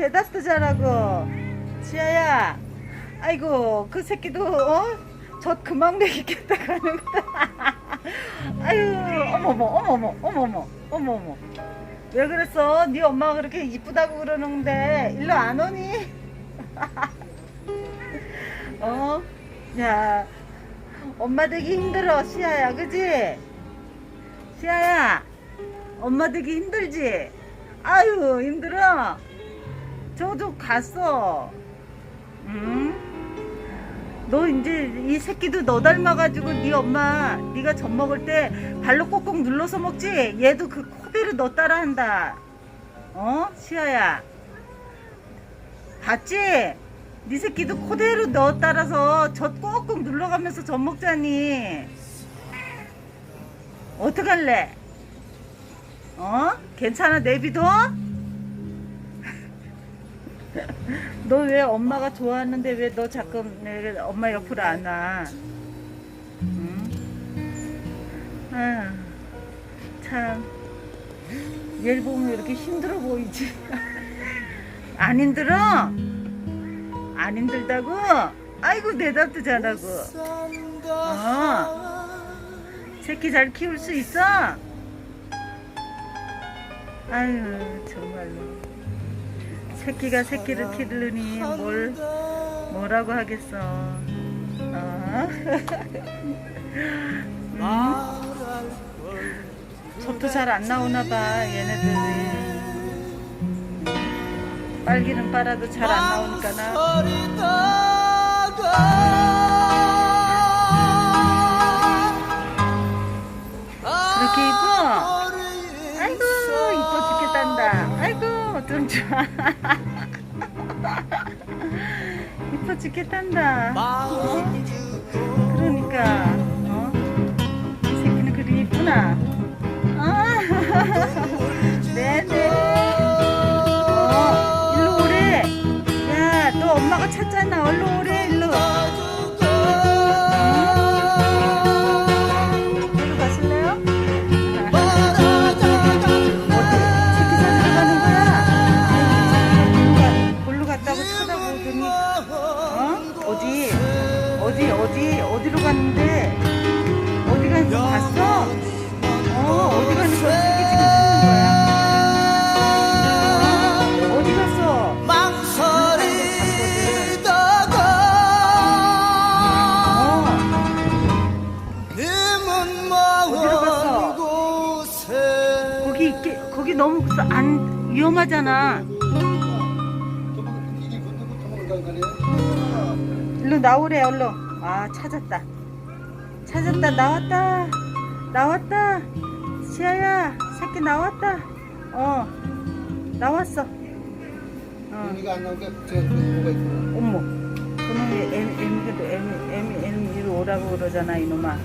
대답도 잘하고 지아야 아이고 그 새끼도 어? 젖 그만 먹이겠다 가는 거다 아유 어머머 어머머 어머머 어머머 왜 그랬어 네 엄마가 그렇게 이쁘다고 그러는데 일로 안 오니 어? 야 엄마 되기 힘들어 시아야 그지? 시아야 엄마 되기 힘들지? 아유 힘들어 저도 갔어 응? 너 이제 이 새끼도 너 닮아가지고 네 엄마 네가 젖 먹을 때 발로 꼭꼭 눌러서 먹지? 얘도 그 코대로 너 따라한다 어? 시아야 봤지? 네 새끼도 코대로 너 따라서 젖 꼭꼭 눌러가면서 젖 먹자니 어떡할래? 어? 괜찮아 내비둬? 너 왜 엄마가 좋아하는데 왜 너 자꾸 내 엄마 옆으로 안 와? 응? 아, 참. 얘를 보면 이렇게 힘들어 보이지? 안 힘들어? 안 힘들다고? 아이고 대답도 잘하고. 어. 새끼 잘 키울 수 있어? 아유 정말로. 새끼가 새끼를 키르니 뭘 뭐라고 하겠어. 어? 음? 젖도 잘 안 나오나 봐 얘네들이. 빨기는 빨아도 잘 안 나오니까 나. 좀 좋아. 이뻐 죽겠단다. 어? 그러니까 어? 이 새끼는 그리 이쁘나? 아 네네. 어 일로 오래. 야너 엄마가 찾잖아. 얼른 오래 어? 어디? 어디 어디 어디로 갔는데? 어디 가는 거 봤어? 어 어디 가는 거 새끼 지금 찾는 거야? 어? 어디 갔어? 어 거기 있게 거기 너무 안 위험하잖아. 일로 나오래 얼른. 아 찾았다. 찾았다 나왔다. 나왔다. 시아야 새끼 나왔다. 어 나왔어. 어. 이가 안 나오게 제가 뭐가 있고 어머, 그놈이 M이도 M, M, M, 이로 오라고 그러잖아, 이놈아.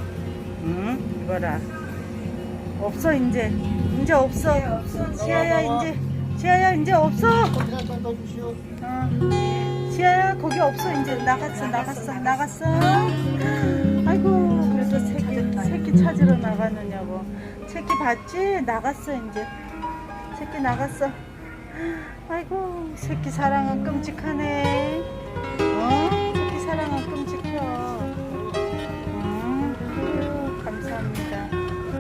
응? 이봐라. 없어, 이제. 이제 없어. 시아야, 이제. 시아야, 이제 없어. 넣어 시아야, 거기 없어, 이제. 나갔어, 나갔어, 나갔어. 아이고, 그래도 새끼, 새끼 찾으러 나갔느냐고. 새끼 봤지? 나갔어, 이제. 새끼 나갔어. 아이고, 새끼 사랑은 끔찍하네.